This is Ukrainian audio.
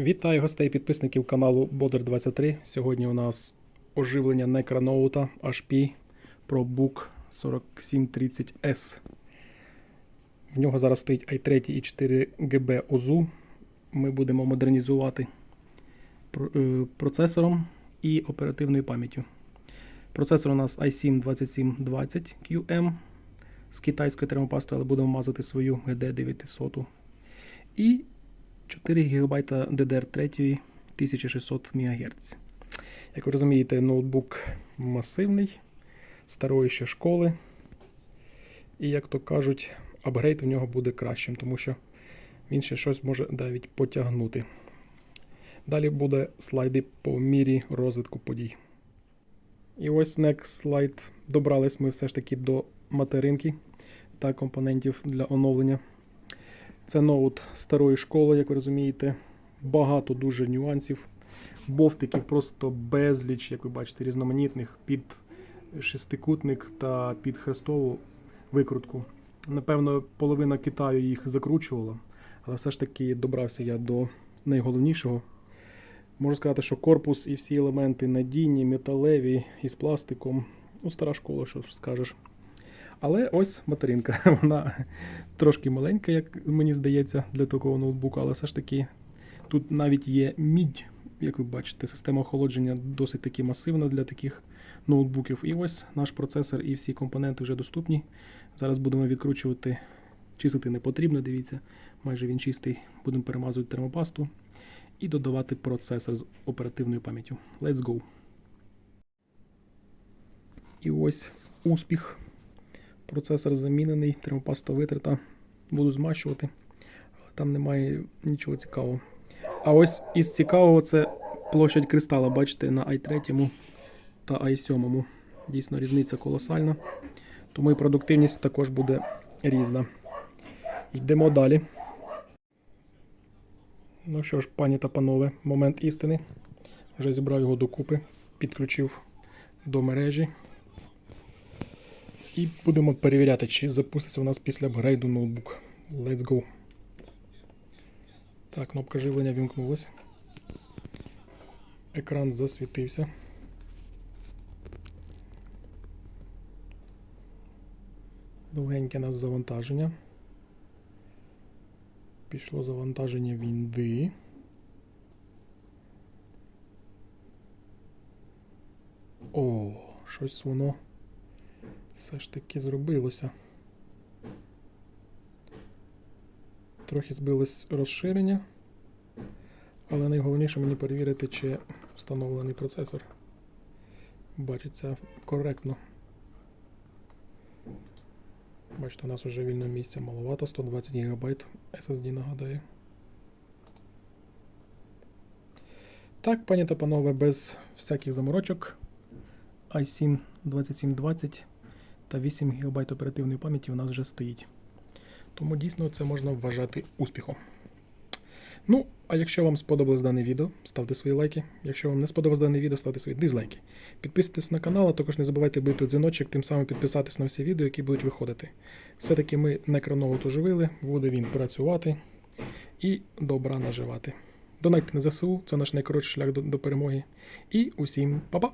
Вітаю гостей підписників каналу Бодер 23. Сьогодні у нас оживлення Necronote HP ProBook 4730S. В нього зараз стоїть i3 і 4 GB ОЗУ. Ми будемо модернізувати е, процесором і оперативною пам'яттю. Процесор у нас i7 2720 QM з китайською термопастою, але будемо мазати свою GD900. І 4 ГБ DDR3 1600 МГц. Як ви розумієте, ноутбук масивний, старої ще школи. І, як то кажуть, апгрейд в нього буде кращим, тому що він ще щось може навіть потягнути. Далі буде слайди по мірі розвитку подій. І ось next slide. Добрались ми все ж таки до материнки та компонентів для оновлення. Це ноут старої школи, як ви розумієте. Багато дуже нюансів. Бовтиків просто безліч, як ви бачите, різноманітних під шестикутник та під хрестову викрутку. Напевно, половина Китаю їх закручувала, але все ж таки добрався я до найголовнішого. Можу сказати, що корпус і всі елементи надійні, металеві із пластиком. Ну, стара школа, що скажеш. Але ось материнка. Вона трошки маленька, як мені здається, для такого ноутбука, але все ж таки тут навіть є мідь, як ви бачите, система охолодження досить таки масивна для таких ноутбуків. І ось наш процесор і всі компоненти вже доступні. Зараз будемо відкручувати, чистити не потрібно, дивіться, майже він чистий. Будемо перемазувати термопасту і додавати процесор з оперативною пам'яттю. Let's go! І ось успіх. Процесор замінений, термопаста витерта. Буду змащувати, але там немає нічого цікавого. А ось із цікавого це площадь кристала, бачите, на i3 та i7. Дійсно, різниця колосальна. Тому і продуктивність також буде різна. Йдемо далі. Ну що ж, пані та панове, момент істини. Вже зібрав його докупи, підключив до мережі. І будемо перевіряти, чи запуститься у нас після апгрейду ноутбук. Let's go. Так, кнопка живлення вімкнулась. Екран засвітився. Довгеньке у нас завантаження. Пішло завантаження вінди. О, щось воно все ж таки зробилося. Трохи збилось розширення, але найголовніше мені перевірити, чи встановлений процесор. Бачиться коректно. Бачите, у нас вже вільного місця маловато, 120 ГБ SSD нагадаю. Так, пані та панове, без всяких заморочок. i7 2720 та 8 ГБ оперативної пам'яті у нас вже стоїть. Тому дійсно це можна вважати успіхом. Ну, а якщо вам сподобалось дане відео, ставте свої лайки. Якщо вам не сподобалось дане відео, ставте свої дизлайки. Підписуйтесь на канал, а також не забувайте бити дзвіночок, тим самим підписатись на всі відео, які будуть виходити. Все-таки ми не некронову оживили, буде він працювати і добра наживати. Донайте на ЗСУ, це наш найкоротший шлях до, до перемоги. І усім па-па!